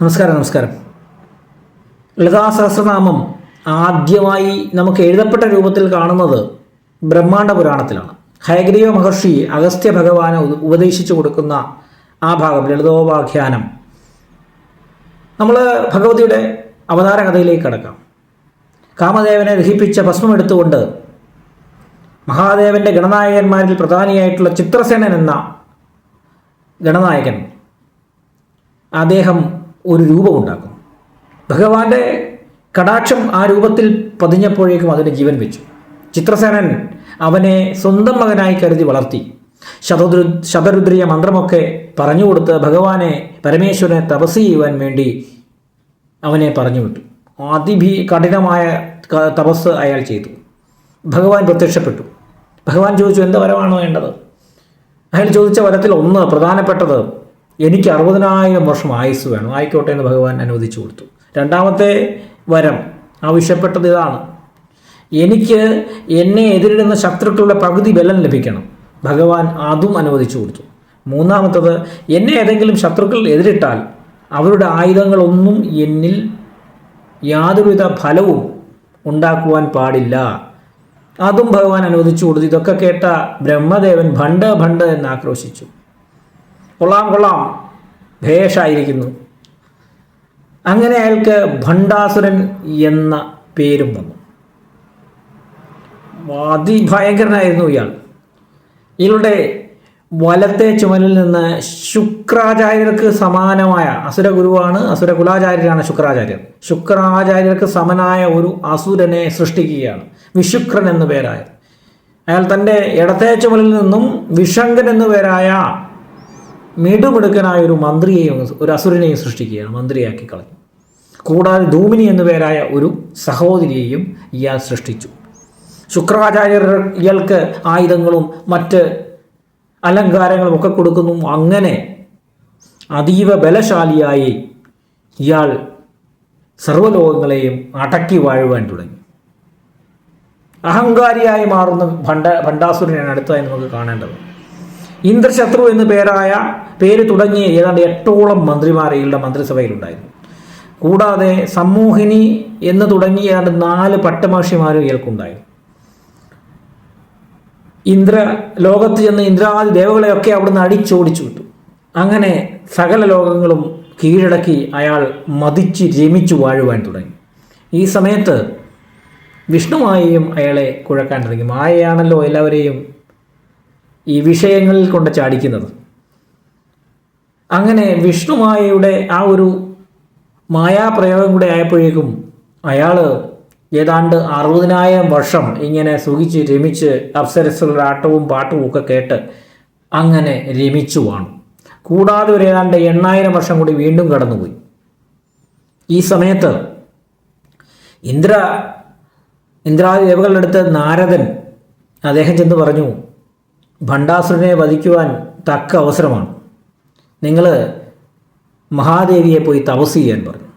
നമസ്കാരം നമസ്കാരം. ലളിതാ സഹസ്രനാമം ആദ്യമായി നമുക്ക് എഴുതപ്പെട്ട രൂപത്തിൽ കാണുന്നത് ബ്രഹ്മാണ്ഡ പുരാണത്തിലാണ്. ഹയഗ്രീവ മഹർഷി അഗസ്ത്യ ഭഗവാനെ ഉപദേശിച്ചു കൊടുക്കുന്ന ആ ഭാഗം ലളിതോപാഖ്യാനം. നമ്മൾ ഭഗവതിയുടെ അവതാര കഥയിലേക്ക് കടക്കാം. കാമദേവനെ ദഹിപ്പിച്ച ഭസ്മം എടുത്തുകൊണ്ട് മഹാദേവന്റെ ഗണനായകന്മാരിൽ പ്രധാനിയായിട്ടുള്ള ചിത്രസേനൻ എന്ന ഗണനായകൻ അദ്ദേഹം ഒരു രൂപമുണ്ടാക്കുന്നു ഭഗവാന്റെ കടാക്ഷം ആ രൂപത്തിൽ പതിഞ്ഞപ്പോഴേക്കും അതിന് ജീവൻ വെച്ചു. ചിത്രസേനൻ അവനെ സ്വന്തം മകനായി കരുതി വളർത്തി. ശതരു ശതരുദ്രിയ മന്ത്രമൊക്കെ പറഞ്ഞുകൊടുത്ത് ഭഗവാനെ പരമേശ്വരനെ തപസ് ചെയ്യുവാൻ വേണ്ടി അവനെ പറഞ്ഞു വിട്ടു. അതിഭീ കഠിനമായ തപസ് അയാൾ ചെയ്തു. ഭഗവാൻ പ്രത്യക്ഷപ്പെട്ടു. ഭഗവാൻ ചോദിച്ചു എന്ത് വരമാണോ വേണ്ടത്? അയാൾ ചോദിച്ച വരത്തിൽ ഒന്ന് പ്രധാനപ്പെട്ടത് എനിക്ക് അറുപതിനായിരം വർഷം ആയുസ് വേണം. ആയിക്കോട്ടെ എന്ന് ഭഗവാൻ അനുവദിച്ചു കൊടുത്തു. രണ്ടാമത്തെ വരം ആവശ്യപ്പെട്ടത് ഇതാണ്. എനിക്ക് എന്നെ എതിരിടുന്ന ശത്രുക്കളുടെ പകുതി ബലം ലഭിക്കണം. ഭഗവാൻ അതും അനുവദിച്ചു കൊടുത്തു. മൂന്നാമത്തത് എന്നെ ഏതെങ്കിലും ശത്രുക്കൾ എതിരിട്ടാൽ അവരുടെ ആയുധങ്ങളൊന്നും എന്നിൽ യാതൊരുവിധ ഫലവും ഉണ്ടാക്കുവാൻ പാടില്ല. അതും ഭഗവാൻ അനുവദിച്ചു കൊടുത്തു. ഇതൊക്കെ കേട്ട ബ്രഹ്മദേവൻ ഭണ്ട് ഭണ്ട് എന്ന് ആക്രോശിച്ചു. കൊള്ളാം ഭേഷായിരിക്കുന്നു. അങ്ങനെ അയാൾക്ക് ഭണ്ഡാസുരൻ എന്ന പേരും വന്നു. അതിഭയങ്കരനായിരുന്നു ഇയാൾ. ഇയാളുടെ വലത്തെ ചുമലിൽ നിന്ന് ശുക്രാചാര്യർക്ക് സമാനമായ അസുര ഗുരുവാണ് അസുര കുലാചാര്യരാണ് ശുക്രാചാര്യർ. ശുക്രാചാര്യർക്ക് സമനായ ഒരു അസുരനെ സൃഷ്ടിക്കുകയാണ്. വിശുക്രൻ എന്നു പേരായ. അയാൾ തന്റെ ഇടത്തെ ചുമലിൽ നിന്നും വിഷങ്കൻ എന്നു പേരായ മിടുമിടുക്കനായ ഒരു മന്ത്രിയെയും ഒരു അസുരനെയും സൃഷ്ടിക്കുകയാണ് മന്ത്രിയാക്കി കളഞ്ഞു. കൂടാതെ ധൂമിനി എന്നു പേരായ ഒരു സഹോദരിയെയും ഇയാൾ സൃഷ്ടിച്ചു. ശുക്രാചാര്യർ ഇയാൾക്ക് ആയുധങ്ങളും മറ്റ് അലങ്കാരങ്ങളും ഒക്കെ കൊടുക്കുന്നു. അങ്ങനെ അതീവ ബലശാലിയായി ഇയാൾ സർവലോകങ്ങളെയും അടക്കി വാഴുവാൻ തുടങ്ങി. അഹങ്കാരിയായി മാറുന്ന ഭണ്ഡ ഭണ്ഡാസുരനാണ് അടുത്തതായി നമുക്ക് കാണേണ്ടത്. ഇന്ദ്രശത്രു എന്ന് പേരായ പേര് തുടങ്ങിയ ഏതാണ്ട് എട്ടോളം മന്ത്രിമാർ ഇയാളുടെ മന്ത്രിസഭയിലുണ്ടായിരുന്നു. കൂടാതെ സമ്മോഹിനി എന്ന് തുടങ്ങി ഏതാണ്ട് നാല് പട്ടമഹർഷിമാരും ഇയാൾക്കുണ്ടായിരുന്നു. ഇന്ദ്ര ലോകത്ത് ചെന്ന് ഇന്ദ്രാദി ദേവകളെയൊക്കെ അവിടുന്ന് അടിച്ചോടിച്ചു വിട്ടു. അങ്ങനെ സകല ലോകങ്ങളും കീഴടക്കി അയാൾ മതിച്ച് രമിച്ചു വാഴുവാൻ തുടങ്ങി. ഈ സമയത്ത് വിഷ്ണുമായയും അയാളെ കുഴക്കാൻ തുടങ്ങി. മായയാണല്ലോ എല്ലാവരെയും ഈ വിഷയങ്ങളിൽ കൊണ്ട് ചാടിക്കുന്നത്. അങ്ങനെ വിഷ്ണുമായയുടെ ആ ഒരു മായാപ്രയോഗം കൂടെ ആയപ്പോഴേക്കും അയാൾ ഏതാണ്ട് അറുപതിനായിരം വർഷം ഇങ്ങനെ സുഖിച്ച് രമിച്ച് അപ്സരസുകളുടെ ആട്ടവും പാട്ടും ഒക്കെ കേട്ട് അങ്ങനെ രമിച്ചു വാണു. കൂടാതെ ഒരു ഏതാണ്ട് എണ്ണായിരം വർഷം കൂടി വീണ്ടും കടന്നുപോയി. ഈ സമയത്ത് ഇന്ദ്ര ഇന്ദ്രാദി ദേവകളുടെ അടുത്ത് നാരദൻ അദ്ദേഹം ചെന്ന് പറഞ്ഞു ഭണ്ഡാസുരനെ വധിക്കുവാൻ തക്ക അവസരമാണ്. നിങ്ങൾ മഹാദേവിയെ പോയി തപസ് ചെയ്യാൻ പറഞ്ഞു.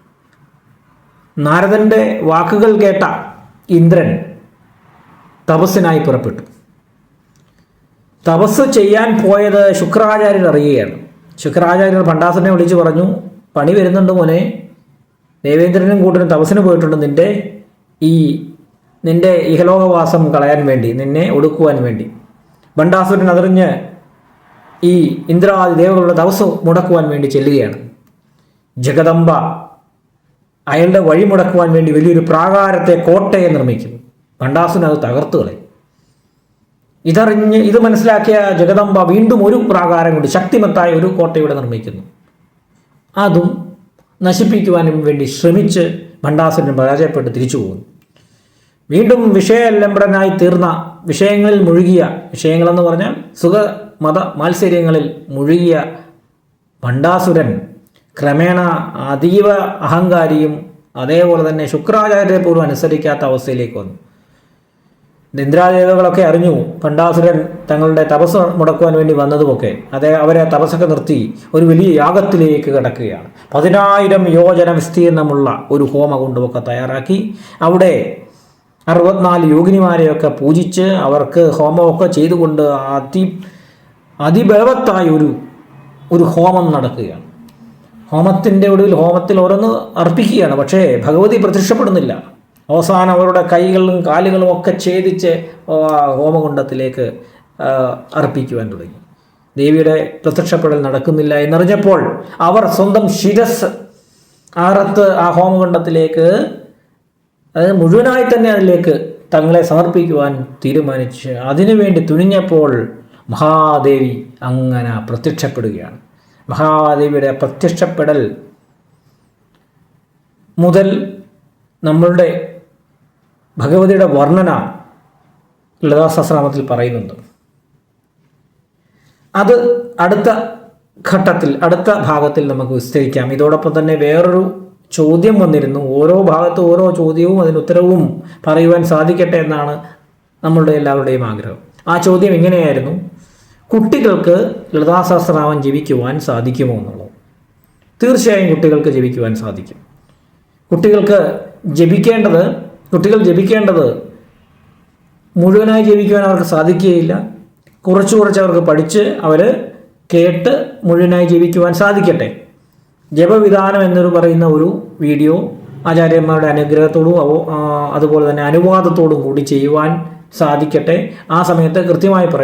നാരദന്റെ വാക്കുകൾ കേട്ട ഇന്ദ്രൻ തപസ്സിനായി പുറപ്പെട്ടു. തപസ് ചെയ്യാൻ പോയത് ശുക്രാചാര്യർ അറിയുകയാണ്. ശുക്രാചാര്യർ ഭണ്ഡാസുരനെ വിളിച്ചു പറഞ്ഞു പണി വരുന്നുണ്ട് മോനെ. ദേവേന്ദ്രനും കൂട്ടരും തപസ്സിന് പോയിട്ടുണ്ട്. നിന്റെ ഈ നിന്റെ ഇഹലോകവാസം കളയാൻ വേണ്ടി നിന്നെ ഒടുക്കുവാൻ വേണ്ടി. ഭണ്ഡാസുരൻ അതറിഞ്ഞ് ഈ ഇന്ദ്രാദി ദേവകളുടെ ദിവസം മുടക്കുവാൻ വേണ്ടി ചെല്ലുകയാണ്. ജഗദംബ അയാളുടെ വഴി മുടക്കുവാൻ വേണ്ടി വലിയൊരു പ്രാകാരത്തെ കോട്ടയെ നിർമ്മിക്കുന്നു. ഭണ്ഡാസുരൻ അത് തകർത്തു കളയും. ഇതറിഞ്ഞ് ഇത് മനസ്സിലാക്കിയ ജഗദംബ വീണ്ടും ഒരു പ്രാകാരം കൊണ്ട് ശക്തിമത്തായ ഒരു കോട്ടയുടെ നിർമ്മിക്കുന്നു. അതും നശിപ്പിക്കുവാനും വേണ്ടി ശ്രമിച്ച് ഭണ്ഡാസുരൻ പരാജയപ്പെട്ട് തിരിച്ചു പോകുന്നു. വീണ്ടും വിഷയലംബടനായി തീർന്ന വിഷയങ്ങളിൽ മുഴുകിയ വിഷയങ്ങളെന്ന് പറഞ്ഞാൽ സുഖ മത മാത്സര്യങ്ങളിൽ മുഴുകിയ ഭണ്ഡാസുരൻ ക്രമേണ അതീവ അഹങ്കാരിയും അതേപോലെ തന്നെ ശുക്രാചാര്യരെ പോലും അനുസരിക്കാത്ത അവസ്ഥയിലേക്ക് വന്നു. ഇന്ദ്രാദേവകളൊക്കെ അറിഞ്ഞു ഭണ്ഡാസുരൻ തങ്ങളുടെ തപസ് മുടക്കുവാൻ വേണ്ടി വന്നതുമൊക്കെ. അതേ അവരെ തപസ്സൊക്കെ നിർത്തി ഒരു വലിയ യാഗത്തിലേക്ക് കിടക്കുകയാണ്. പതിനായിരം യോജന വിസ്തീർണമുള്ള ഒരു ഹോമകുണ്ടമൊക്കെ തയ്യാറാക്കി. അവിടെ അറുപത്തിനാല് യോഗിനിമാരെയൊക്കെ പൂജിച്ച് അവർക്ക് ഹോമമൊക്കെ ചെയ്തുകൊണ്ട് അതി അതിബലവത്തായ ഒരു ഒരു ഹോമം നടക്കുകയാണ്. ഹോമത്തിന്റെ ഒടുവിൽ ഹോമത്തിൽ ഓരോന്ന് അർപ്പിക്കുകയാണ്. പക്ഷേ ഭഗവതി പ്രത്യക്ഷപ്പെടുന്നില്ല. അവസാനം അവരുടെ കൈകളും കാലുകളും ഒക്കെ ഛേദിച്ച് ഹോമകുണ്ടത്തിലേക്ക് അർപ്പിക്കുവാൻ തുടങ്ങി. ദേവിയുടെ പ്രത്യക്ഷപ്പെടൽ നടക്കുന്നില്ല എന്നറിഞ്ഞപ്പോൾ അവർ സ്വന്തം ശിരസ് ആറത്ത് ആ ഹോമകുണ്ടത്തിലേക്ക് അത് മുഴുവനായി തന്നെ അതിലേക്ക് തങ്ങളെ സമർപ്പിക്കുവാൻ തീരുമാനിച്ച് അതിനുവേണ്ടി തുനിഞ്ഞപ്പോൾ മഹാദേവി അങ്ങനെ പ്രത്യക്ഷപ്പെടുകയാണ്. മഹാദേവിയുടെ പ്രത്യക്ഷപ്പെടൽ മുതൽ നമ്മളുടെ ഭഗവതിയുടെ വർണന ലതാസഹസ്രാമത്തിൽ പറയുന്നുണ്ട്. അത് അടുത്ത ഘട്ടത്തിൽ അടുത്ത ഭാഗത്തിൽ നമുക്ക് വിസ്തരിക്കാം. ഇതോടൊപ്പം തന്നെ വേറൊരു ചോദ്യം വന്നിരുന്നു. ഓരോ ഭാഗത്ത് ഓരോ ചോദ്യവും അതിന് ഉത്തരവും പറയുവാൻ സാധിക്കട്ടെ എന്നാണ് നമ്മളുടെ എല്ലാവരുടെയും ആഗ്രഹം. ആ ചോദ്യം എങ്ങനെയായിരുന്നു? കുട്ടികൾക്ക് ലളിതാസഹസ്രനാമം ജീവിക്കുവാൻ സാധിക്കുമോ എന്നുള്ളത്. തീർച്ചയായും കുട്ടികൾക്ക് ജപിക്കുവാൻ സാധിക്കും. കുട്ടികൾക്ക് ജപിക്കേണ്ടത് കുട്ടികൾ ജപിക്കേണ്ടത് മുഴുവനായി ജപിക്കുവാൻ അവർക്ക് സാധിക്കുകയില്ല. കുറച്ച് കുറച്ച് അവർക്ക് പഠിച്ച് അവർ കേട്ട് മുഴുവനായി ജപിക്കുവാൻ സാധിക്കട്ടെ. ജപവിധാനം എന്നൊരു പറയുന്ന ഒരു വീഡിയോ ആചാര്യന്മാരുടെ അനുഗ്രഹത്തോടും അതുപോലെ തന്നെ അനുവാദത്തോടും കൂടി ചെയ്യുവാൻ സാധിക്കട്ടെ. ആ സമയത്ത് കൃത്യമായി പറയും